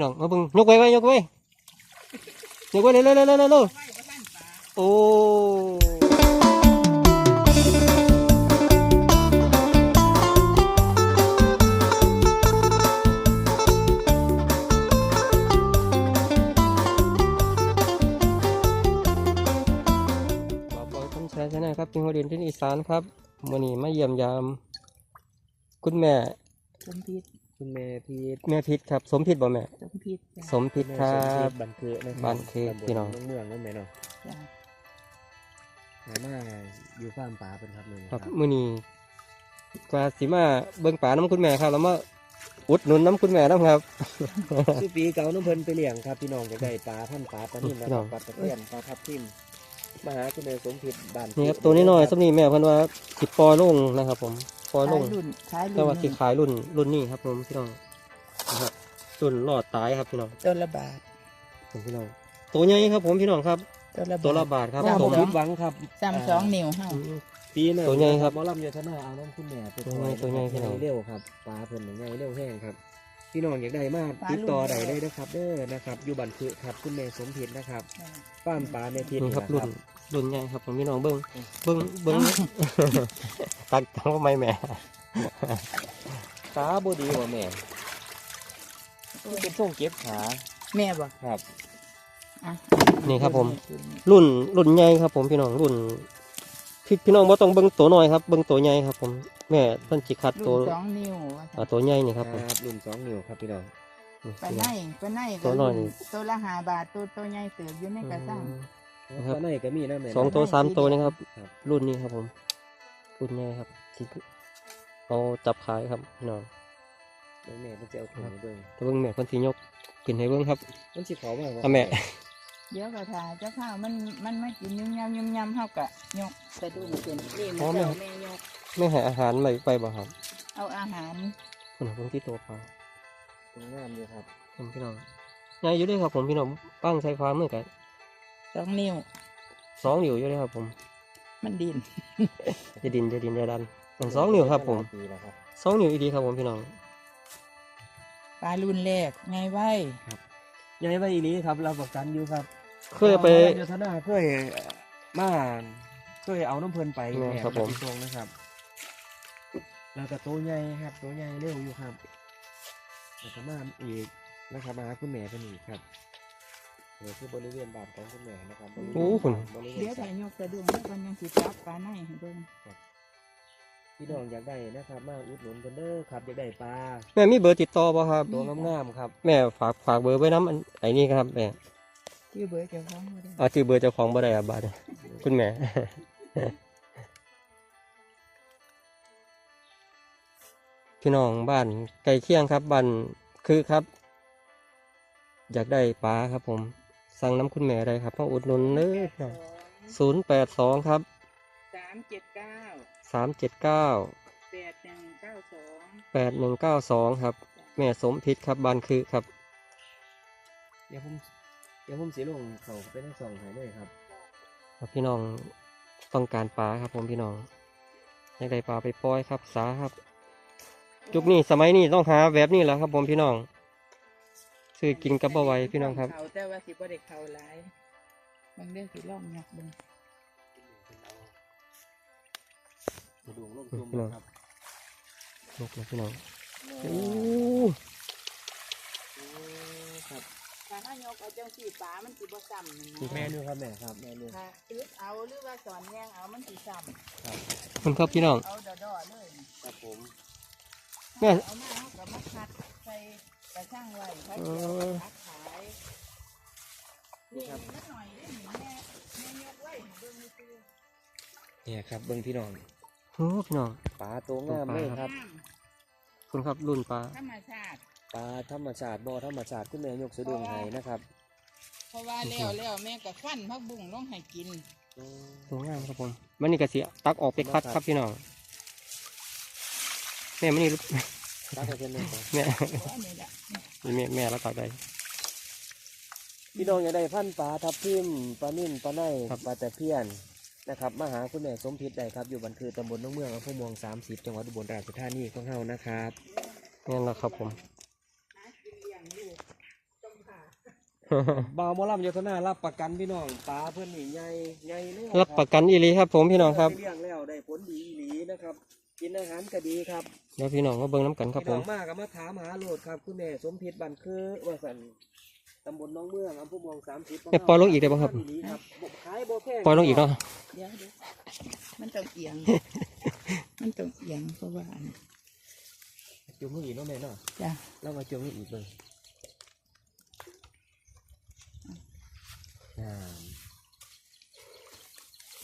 น้องมาเบิ่งยกไว้ไว้ยกไว้ยกไว้เร็วเร็วเร็วเร็วเร็วโอ้บาบอยคนแชร์ชนะครับพิงโฮเดนที่อีสานครับวันนี้มาเยี่ยมยาม คุณแม่ สมพิษ คุณแม่พีทแม่พิษครับ สมพิษบ่แม่สมพิษจ้ะสมพิษครับบันเคือนะครับบันเคือตำบลพี่น้อง เมืองนั่นแม่เนาะจ้ะหามาอยู่ฟาร์มปลาเป็นครับมือนี้คครัรับบมื้อนี้ก็สิมาเบิ่งป่าน้ำคุณแม่ครับ แล้วมาอุดหนุนน้ำคุณแม่น้ำครับสุปีเก่าน้ำเพลินไปเลี้ยงครับพี่น้องจะได้ปลาพันปลาปลานิ่มนะคพี่น้รัอบง ปลาตะเพียนปลาทับทิมมาหาคุณแม่สมผิดบ้านนี่ครับตัวนี้น้อยๆสำนี้แม่เพิ่นว่าสิปล่อยลงนะครับ ผมปล่ อยลขางยรุ่นขายแต่รุ่นว่าสิขายรุ่นรุ่นนี้ครับผมพี่น้องนะครับรุ่นรอดตายครับพี่น้องตัวละบาทผมพี่น้องตัวใหญ่ครับผมพี่น้องครับ ตัวละตัวละบาทบาทครับจ้าผผมมคิดหวังครับสามสองนิ้วเฮาอืมปีหนึงตัวใหญ่ครับหมอลำโยธนาเอาน้ำคุณแม่ไปตัวใหญ่ตัวใหญ่พี่น้องเร็วครับปลาเพิ่นใหญ่เร็วแห้งครับพี่น้องอยากได้มากติดต่อได้เลยนะครับเด้อนะครับ อยู่บันคือครับคุณแม่สมผิดนะครับฟาร์มปลาแม่พิษนี่นี่ครับนะรุ่น รุ่นใหญ่ครับผมพี่น้องเบิ้งเบิ้งเบิ้งตักตังว่าไม่แม่ขาบดีกว่าแม่เป็นช่วงเก็บขาแม่บ่ครับอะนี่ครับผม รุ่นรุ่นใหญ่ครับ ผมพี่น้องรุ่นพี่พี่น้องบ่ต้องเบิ้งตัวน้อยครับเบิ้งตัวใหญ่ครับ ผมแม่เพิ่นจิคัดตัรุ่วนสองนิ้วว่าอ่าตัวใหญ่นี่ครับผมรุ่นสองนิ้วครับพี่น้องนี่ปลาไหนปลาไหนตัวน้อยนี่ตัวละห้าบาทตัวตัวใหญ่เติบอยู่ในกระสัง ครับตอนนี้ก็มีนะแม่สองตัวสามตัวนี่ครับครับรุ่นนี้ครับผม รุ่นใหญ่ครับที่เอาจับขายครับพี่น้องเดี๋ยวแม่มันจะเอาขึ้นมาเบิ่งแต่เบิ้งแม่เพิ่นสิยกขึ้นให้เบิ้งครับมันสิเขาบ้างเอาแม่เดี๋ยวก็ถ่าเจ้าข้าวมันมันไม่กินยุ่มยำยุ่มยำเฮากะยกสะดุ้งเป็นนี่มันเจ้าแม่ยกไม่ให้อาหารไปไปบ่ครับเอาอาหารคุณเพิ่งที่ตัวปลาตรงงามเลยครับผมพี่น้องใหญ่อยู่เด้วยครับผมพี่น้องปั้งใส่ฟ้ามือกัน สองนิ้ว สองนิ้วอยู่เลยครับ ผม มันดิน จะดินจะดินจะดันอย่างสองนิ้วครับ ผมปีแล้วครับสองนิ้วอีดีครับผมพี่น้องปลารุ่นแรกไงไว้ยังไม่อีนี้ครับเราประกันอยู่ครับ เคยไปหมอลำโยธนาเคยมาเคยเอาน้ำเพลินไปแม่แหครับผมตรงนะครับ แล้วก็ตัวใหญ่ครับ ตัวใหญ่เร็วอยู่ครับแล้วก็มาอีกนะครับมาหาคุณแม่กันอีกครับ นี่คือบริเวณบ้านของคุณแม่นะครับบริเวณโอ้คุณ บริเวเดี๋ยวณสแต่ระยกสะดุ้งแล้วมันยังสิจับปลาในให้เบิ่งพี่น้องอยากได้นะครับ มาอุดหนุนกันเด้อครับอยากได้ปลาแม่มีเบอร์ติดต่อป่ะครับ ตัวงามๆครับ แม่ฝากฝากเบอร์ไว้น้ำอันไอ้นี่ครับแม่ชื่อเบอร์เจ้าของบ่ได้เอาชื่อเบอร์เจ้าของบ่ได้ครับบาดนี้คุณแม่ พี่น้องบ้านไก่เคียงครับบ้านคือครับ อยากได้ปลาครับผม สั่งน้ำคุณแม่ได้ครับมาอุดหนุนเด้อศูนย์แปดสองครับสามเจ็ดเก้าสามเจ็ดเก้าแปดหนึ่งเก้าสองแปดหนึ่งเก้าสองครับ แม่สมพิษครับบ้านคือครับ เดี๋ยวผมเดี๋ยวผมสีลงเขาไปทั้งสองหายเลยครับครับพี่น้องต้องการปลาครับ ผมพี่น้องอยากได้ปลาไปปล่อยครับ สาครับ จุกนี้สมัยนี้ต้องหาแบบนี้แหละครับ ผมพี่น้อง ซื้อกินกับบ่ไหวพี่น้องครับ เขาแต่ว่าสิบ่ได้เขาหลายบางเรื่องสิล่องยักเบิ่งกระดูกลงอืมจุ่มพี่น้องนะครับนกนะพี่น้องโอ้ครับถ้าเฮายกเอาจังสี่ปลามันสิบ่ซ้ำนี่แม่นะนูครับแม่ครับแม่นูค่ะตึกเอาหรือว่าสอนแยงเอามันสิซ้ำครับคุณครับพี่น้องเอาดอๆเลย ครับผมแม่ เอามาเอากับมาคัดใส่ กระช่างไว้ไว้เอเดี๋ยวอคัดขายนี่นิดหน่อยได้หนิแม่แม่ยกไว้ให้เบิ่งนี่คือเนี่ยครับเบิ้งพี่น้องโอ้พี่น้อง ปลาตัวงามเลยครับน้คุณครับรุ่นปลาำธรรมชาติปลาธรรมชาติบ่อธรรมชาติคุณแม่ยกสะดวงให้นะครับ เพราะว่าแล้วแล้วแม่ก็ขั้นพักบุ้งลงให้กินตัวงามครับผมมันนี่กระเสียตักออกไปคัดครับพี่น้องแม่มันนี่ ตักไปเป็นหนึ่งครับแม่เพราะอันนี้แหละแม่แม่แล้วตักได้พี่น้องอยากได้พันธุ์ปลาทับทิมปลานิ่มปลาไนครับปลาตะเพียนนะครับมาหาคุณแม่สมพิษได้ครับ อยู่บันคือตำบลน้องเมืองอำเภอเมือง30จังหวัดอุบลราชธานีของเฮานะครับแม่นแล้วครับผมหากินเลี้ยงลูกบ่าวหมอลำยศนารับประกันพี่น้องปลาเพื่อนนี่ใหญ่ใหญ่เลยรับประกันอีหลีครับ ผมพี่น้องครับเลี้ยงแล้วได้ผลดีอีหลีนะครับ กินอาหารก็ดีครับเดี๋ยวพี่น้องมาเบิ่งน้ำกันครับพี่ผน้อมงมากก็มาถามหาโหลดครับคุณแม่สมพิษบันคือว่าสันตำบลหน้องเมืองอำเภอเมืองสามสิบแม่ปล่อยลงอีกได้บ่ครับดีครับ บ่ขายบ่แพงปล่อยลงอีกเนาะเดี๋ยวเดี๋ยวมันต้องเอียง มันต้องเอียงเพราะว่าอันจุ่มมืออีกเนาะแม่เนาะจ้ะแล้วมาจุ่มมืออีกเลยอ่า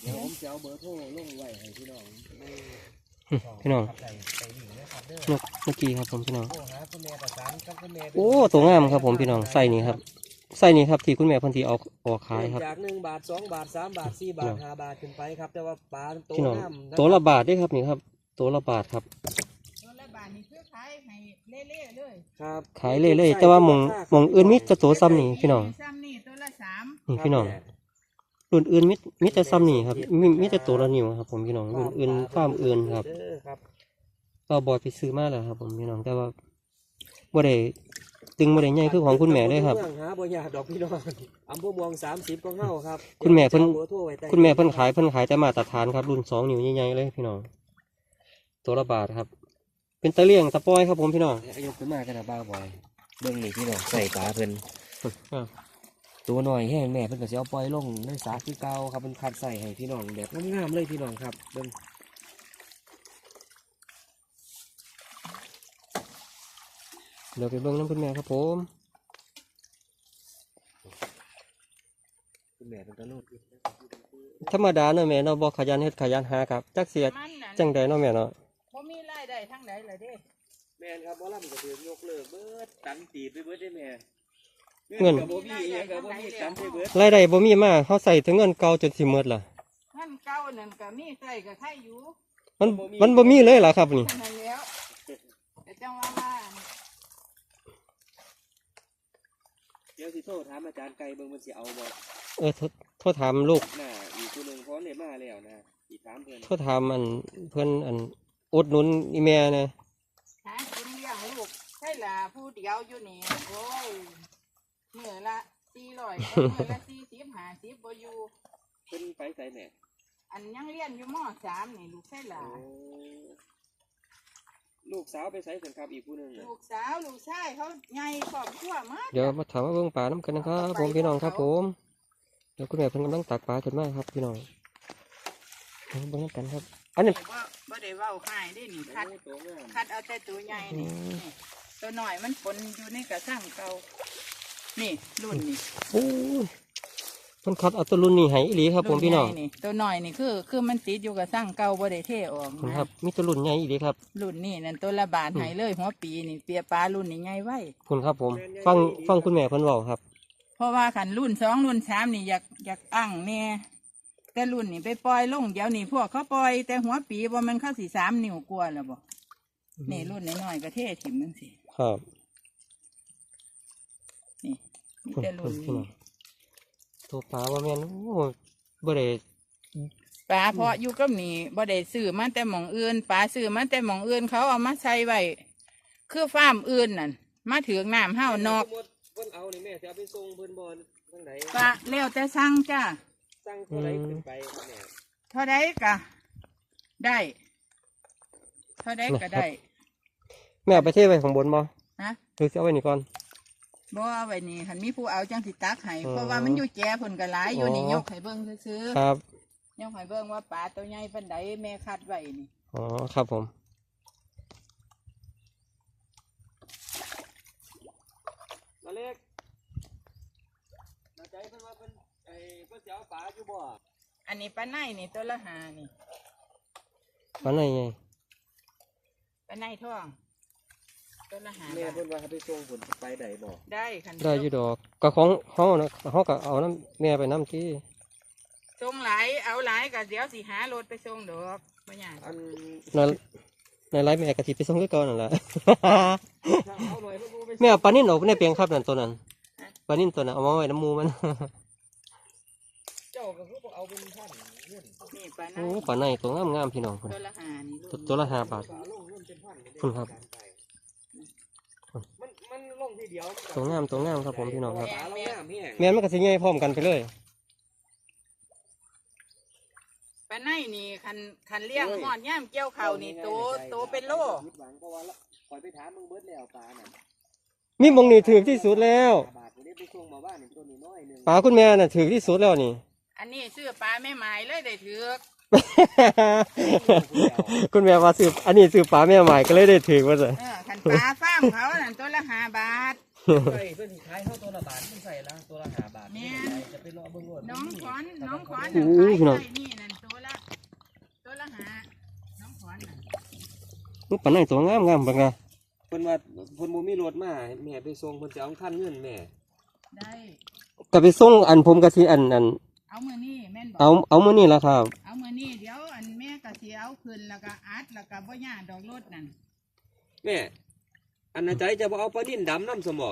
เดี๋ยวผมจะเอาเบอร์โทรลงไว้ให้พี่น้องได้ พี่น้องครับใส่ใส่หนีนะครับเด้อนกเมื่อกี้ครับผมพี่น้องโทรหาคุณแม่ประสานกับคุณแม่โอ้ตัวงามครับผมพี่น้องไส้นี่ครับไส้นี่ครับที่คุณแม่เพันธีเอาออกขายครับจากหนึ่งบาทสองบาทสามบาทสี่บาทห้าบาทขึ้นไปครับ แต่ว่าปลาตัวพี่น้องงามนตัวละบาทเด้ครับนี่ครับตัวละบาทครับตัวละบาทนี่คือขายให้เล่ๆเลยครับขายเรื่อยๆแต่ว่าหมองหมองอื่นมิจะตัวซ้ำนี่พี่น้องซ้ำนี่ตัวละสามนี่พี่น้อง รุ่นอื่นมิมิแต่ซ้ำนี่ครับมิมิแต่ตัวละนิ้วครับ ผมพี่น้องรุ่นอื่นฟาร์มอื่นครับเด้อครับก็บอยไปซื้อมาแล้วครับ ผมพี่น้องแต่ว่าบ่ได้ตึงบ่ได้ใหญ่คือของคุณแม่เลยครับมืองหาบ่ยากดอกพี่น้องอำเภอเมืองสามสิบก็เข้าครับ คุณแม่เพิ่นอาบอร์โทรไว้ใต้คุณแม่เพิ่นขายเพิ่นขายแต่มาตรฐานครับ รุ่นสองนิ้วใหญ่ๆเลยพี่น้องตัวละบาทครับ เป็นตะเลี่ยงตะปอยครับผมพี่น้องยกขึ้นมากันนะบ้าบอยเบิ่งนี่พี่น้องใส่ปลาเพิ่นอ่า ตัวหน่อยแห้งแม่เพิ่นก็สิเอาปล่อยลงในสาคือเก่าครับเพิ่นคัดใส่ให้พี่น้องแบบงามๆเลยพี่น้องครับเบิ่งเดี๋ยวไปเบิ่งน้ำคุณแม่ครับผมคุณแม่เพิ่นก็โลดธรรมดาเนาะแม่เนาะบ่ขยันเฮ็ดขยันหาครับจักเสียมันน่ะจังใดเนาะแม่เนาะบ่มีรายได้ทั้งใดเลยเด้แม่นครับบ่ลำก็ถือยกเลิกเบิดตันตีไปเบิดได้แม่ เงินก็บ่มีอิหยังก็บ่มีตันไปเบิดรายได้บ่มีมาเฮาใส่ถึงเงินเก่าจนสิหมดล่ะเงินเก่านั่นก็มีใส่ก็ใครอยู่มันมันบ่มีเลยล่ะครับนี่ เท่านั้นแล้วแต่จังว่าว่าเดี๋ยวสิโทรถามอาจารย์ไก่เบิ่งมันสิเอาบ่เออโทษโทษถามลูกน่าอีกผู้หนึงพร้อมได้มาแล้วนะอีกถามเพิ่นโทษถามอันเพิ่นอันอุดหนุนอีแม่นะหากินเลี้ยงลูกใช่ล่ะผู้เดียวอยู่นี่โอ้ย มื้อละ400มื้อละ40 50บ่อยู่เพิ่นไปไสแม่อันยังเรียนอยู่มสามนี่ลูกใช่ล่ะโอ้ลูกสาวไปไสเพิ่นครับอีกผู้หนึงน่ะลูกสาวลูกชายเขาใหญ่ครอบครัวหมาเดี๋ยวมาถามว่าเบิ่งปลาน้ำกันนะครับผมพี่น้องครับผมเดี๋ยวคุณแม่เพิ่นกำลังตักปลาขึ้นมาครับพี่น้องเอาเบิ่งน้ำกันครับ อันนี้บ่บ่ได้เว้าให้ได้นี่คัดโอ้ตัวงามคัดเอาแต่ตัวใหญ่นี่อืมนี่ตัวหน่อยมันปนอยู่ในกระสังเก่า นี่รุ่นนี่โอ้ยมันคัดเอาตัวรุ่นนี้ให้อีหลีครับผมพี่น้องรุ่ใหญ่นี่ตัวหน่อยนี่คือคือมันติดอยู่กระสังเก่าบ่ได้เทออกคุณนะ ครับมีตัวรุ่นใหญ่อีหลีครับ รุ่นนี่นั่นตัวละบาทให้เลยหัวปีนี่เปียปลารุ่นนี่ใหญ่ไว้คุณครับผม ฟังฟังคุณแม่เพิ่นเว้าครับ เพราะว่าขันรุ่นสองรุ่นสามนี่อยากอยากอั่งแน่แต่รุ่นนี่ไปปล่อยลงเดี๋ยวนี่พวกเขาปล่อยแต่หัวปีบ่แมันเข้าสีสามนิ้วกว่าแล้วบ่นี่รุ่นน้อยๆก็เทถิ่มจังสิครับนี่ มีคุณแต่คุรุ่ณนพี่น้นี้องตัวปลาว่าแม่นโอ้บ่ได้ปลาเพาะอยู่กับนี่บ่ได้ซื้อมาแต่หมองอื่นปลาซื้อมาแต่หมองอื่นเขาเอามาใส่ไว้คือฟาร์มอื่นนั่นมาถือกน้ำห้าวนอกสมมุติเพิ่นเอานี่แม่จะเอาไปส่งเพิ่นบ่ทางไหนปลาแล้วแต่สั่งจ้าสั่งเท่าไหร่ขึ้นไปครับแม่เท่าไดกะได้เท่าไดก็ได้ แม่เอาไปเทไว้ข้างบนบ่ฮะหรือสิเอาไว้นี่ก่อน บ่เอาไว้นี่คันมีผู้เอาจังสิตักให้อ๋อเพราะว่ามันอยู่แก่ผลกระหลายอยู่นี่อ๋อยกให้เบิ่งซื้อครับ ๆยกให้เบิ่งว่าปลาตัวใหญ่ปานใดแม่คัดไว้นี่อ๋อ ครับผมมาเล็กมาใจเพิ่นว่าเพิ่นไอ้เพิ่นสิเอาปลาอยู่บ่อันนี้ปลาในนี่ตัวละหานี่ปลาไหนไงปลาในท้อง ตัวละหาแม่บาทเพิ่นว่าให้ไปส่งเพิ่นไปได้บ่ได้คันได้อยู่ดอกก็ของเฮานะเฮาก็เอาน้ำแม่ไปน้ำที่ส่งหลายเอาหลายก็เดี๋ยวสิหารถไปส่งดอกบ่ยากอันในในไลฟ์แม่ก็สิไปส่งคือเก่านั่นล่ะถ้าเอาหน่อยเพิ่นบ่ไปส่งแม่เอาปลานิ่นออกในเปียงครับนั่นตัวนั้นปลานิ่นตัวนั้นเอามาไว้น้ำหมูมัน เจ้าก็คือบ่เอาเป็นท่านเงินนี่ปลาในโอ้ปลาในตัวงามๆพี่น้องพุ่นตัวละหานี่ลูตัวกตัวละห้าบาทปลาลงเงินเป็นพันเลยเด้คุณครับมันมันล ลงทีเดียวตัวงามตัวงามครับผมพี่น้องครับปลาเรางามแห้งแม่นมันก็สิใหญ่พร้อมกันไปเลยปลาในนี่คันคันเลี้ยงหอดย่ามเกี่ยวเขานี่โตโตเป็นโลคิดหวังเพราะว่าละปล่อยไปถามมึงเบิดแล้วปลาน่ะมีหมองนี่ถือที่สุดแล้วบาทคนนี้ไปส่งมาบ้านนี่ตัวนี้น้อยหนึงปลาคุณแม่น่ะถือที่สุดแล้วนี่ อันนี้ซื้อปลาไม่หมายเลยได้ถือ คุณแม่ว่าซื้ออันนี้ซื้อปลาแม่ใหม่ก็เลยได้ถือว่าจะเออคันปลาฟาร์มเขานั่นตัวละห้าบาท ใส่เพื่อนสิขายเข้าตัวละบาทมันใส่ละตัวละห้าบาทแม่ จะไปรอเบิ่งรถน้องขอนน้องขอนโอ้นั่นโหขายพี่น้องได้นี่นั่นตัวละตัวละห้าน้องขอนนั่นมันปลาไหนตัวงามงามบังนะเพิ่นว่าเพิ่นบ่มีรถมาให้แม่ไปส่งเพิ่นจะเอาคันเงินแม่ได้ ก็ไปส่งอันผมก็สิอันอัน เอามือนี่แม่นบอเอากเอามื้อนี้ละครับ เอามือนี่เดี๋ยวอันแม่ก็สิเอาขึ้นแล้วก็อัดแล้วก็บ่ย่าดอกรถนั่นแม่อันน่ะใจจะบ่เอาปลานิ่นดำน้ำสมอ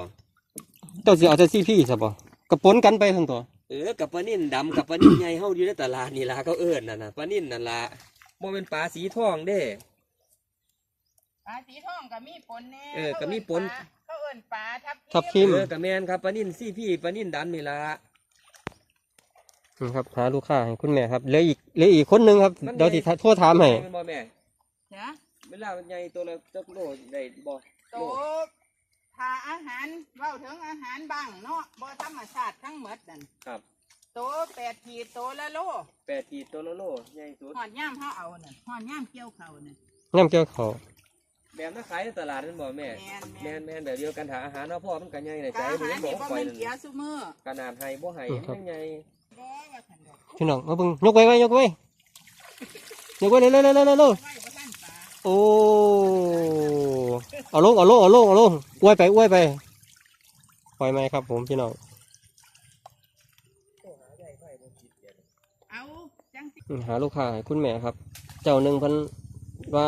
เจ้าสิเอาแต่ซี่พี่ซะบ่ก็ปนกันไปทั้งตัว เออกับปลานิ่นดำกับปลานิ่นใหญ่เฮาอยู่ในตลาดนี่ล่ะเขาเอิ้นนั่นน่ะปลานิ่นนั่นล่ะบ่เป็นปลาสีทองเด้ ปลาสีทองก็มีปนแน่เออก็มีปน เขาเอิ้นปลาทับทับทิม เออกับแม่นครับปลานิ่นซี่พี่ปลานิ่นดำนี่ล่ะนี่ ครับหาลูกค้าให้คุณแม่ครับเหลืออีกเหลืออีกคนหนึงครับเดี๋ยวสิโทรถามให้แม่นบ่แม่จ้ะเวลามันใหญ่ตัวละจักโลได้บ่โตถ้าอาหารเว้าถึงอาหารบ้างเนาะบ่ธรรมชาติทั้งหมดนั่นครับโตแปดขีดโตละโลแปดขีดตัวละโลใหญ่สุดหอดย่ามเฮาเอานั่นหอดย่ามเกี่ยวเขานั่นน้ำเกี่ยวเขาวแบบนั้นขายในตลาดนั่นบ่แม่แม่นแม่แม่นนแม่นแบบเดียวกันหาอาหารเนาะพ่อมันก็ใหญ่ในใจกาบ่หารเห็นบอนี่กบ่ปล่อยแม่นเกียซุมือขนาดให้บ่ให้มันยังใหญ่บ่ว่าซั่นดอก พี่น้องมาเบิ่งยกไว้ไว้ยกไว้ยกไว้เร็วเร็วเร็วเร็วเร็วเร็วไว้บ่ทันปลาโอ้เอาลงเอาลงเอาลงเอาลงอวยไปอวยไปปล่อยไหมครับ ผมพี่น้องเอาจังสิอืมหาลูกค้าให้คุณแม่ครับ เจ้าหนึ่งเพันว่า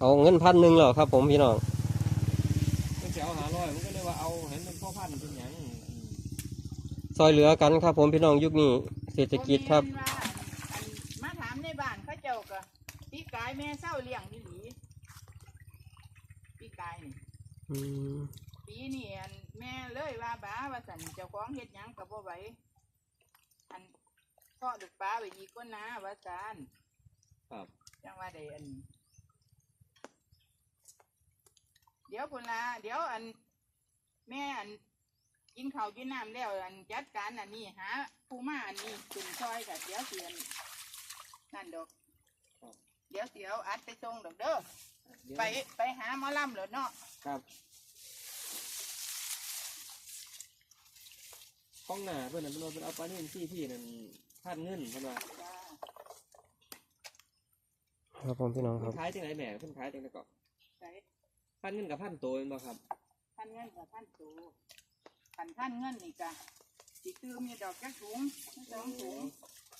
เอาเงินพันหนึ่งแล้วครับ ผมพี่น้อง มันจะเอาหาร้อยมันก็เลยว่าเอาเห็นมันพ่อพันธุ์เป็นหยังอืม ซอยเหลือกันครับ ผมพี่น้องยุคนี้เศรษฐกิจครับแม่นว่าอันมาถามในบ้านเขาเจ้าก็พี่กายแม่เศร้าเลี้ยงอีหลีพี่กายนี่อืมปีนี้อันแม่เลยว่าบ้าว่าสันเจ้าของเฮ็ดหยังกับบ่ไหวอันเพาะลูกปลาไว้อีกคนนะว่าสันครับ จังว่าได้อัน เดี๋ยวพุ่นละเดี๋ยวอัน แม่อัน กินข้าวกินน้ำแล้วอันจัดการอันนี้หาผู้มาอันนี้ขึ้นซอยกับเดี๋ยวเสียนนั่นดอกเดี๋ยวเสียวอัดไปส่งดอกเด้อเดี๋ยวไปไปหาหมอลำเหรอเนาะครับข้องหน้าเพื่อนนั่นเพิ่นว่าเพิ่นเอาปลานิ่นซี่พี่นั่นพันเงินเพิ่นว่าจ้าครับผมพี่น้องคเพิ่รับนขายจังไหนแม่เพิ่นขายจังได๋ก็ใส่พันเงินกับพันโตแม่นบ่ครับ ท่านเงินกับท่านตู ขันท่านเงินนี่กะสิซื้อมีดอกจักถุงสองถุง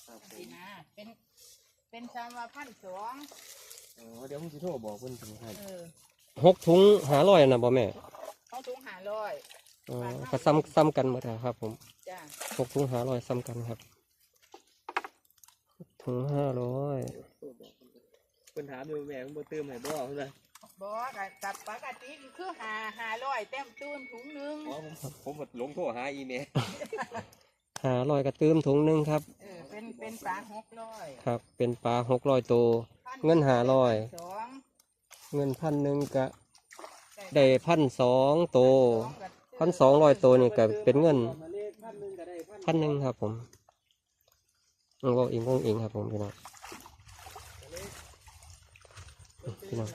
ครับผสิมนะ เป็น เป็นสามว่าพันสองอ๋อเดี๋ยวผมสิโทรบอกเพิ่นถึงครับเออหกถุงหาร้อยนะบ่แม่เขาถุงห้าร้อยอ๋อก็ซ้ำซ้ำกันหมดอะครับ ผมจ้าหกถุงหาร้อยซ้ำกันครับถุงห้าร้อยโทรบอกเพิ่นเพิ่นถามอยู่แม่เพิ่นบ่เติมให้บ่เพิ่นว่า บอกกับกับปกติคือหาห้าร้อยเต็มตู้นถุงหนึงอ๋อผมผมก็หลงโทรหาอีเมลหาร้อยก็เติมถุงหนึ่งครับ เออเป็นเป็นปลาหกร้อยครับ เป็นปลาหกร้อยตัวพัเงิน500 สองเงินพันหนึ่งก็ได้พันสองตัวพันสองร้อยตัวนี่ก็เป็นเงินพันหนึ่งครับผมงงเองงงเองครับผมพี่น้องพี่น้อง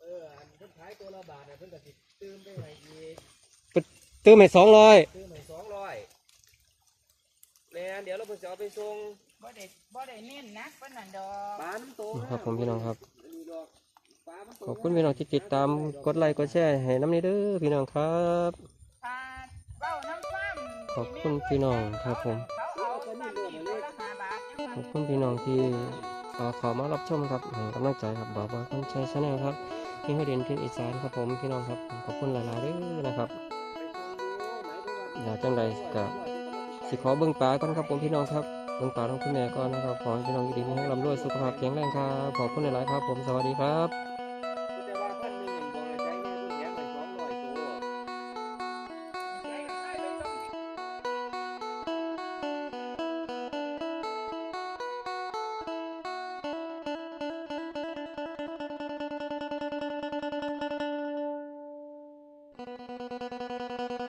เอออันเพิ่นขายตัว ละบาทเนี่ยเพิ่นก็สิเติมไปให้อีกเติมไปสองร้อยเติมให้สองร้อยแม่นเดี๋ยวเราเพิ่นจะเอาไปส่งบ่ได้บ่ได้เน้นนักปานนั้นดอกปลาน้ำโตครับผมพี่น้องครับอันนี้ดอกปลามันโตขอบคุณพี่น้องที่ติดตามกดไลค์กดแชร์ให้น้ำนี้เด้อพี่น้องครับถ้าเบ้าน้ำซ้ำขอบคุณพี่น้องครับผม เขาเอาซ้ำนี่ตัวละห้าบาทยังขว่า อบคุณพี่น้องที่เอ่อเขอมารับชมครับให้กำลังใจครับบอกว่าคนใช้ชาแนลครับ ที่ให้เรียนที่อีสานครับผมพี่น้องครับขอบคุณหลายๆด้อนะครับอยาจังไรกับสิขอเบิ่งปลาก่อนครับผมพี่น้องครับเบิ่งปลาต้องคุณแม่ก่อนนะครับขอพี่น้องอยู่ดีมีแรงร่ำรวยสุขภาพแข็งแรงครับขอบคุณหลายๆครับ ผมสวัสดีครับ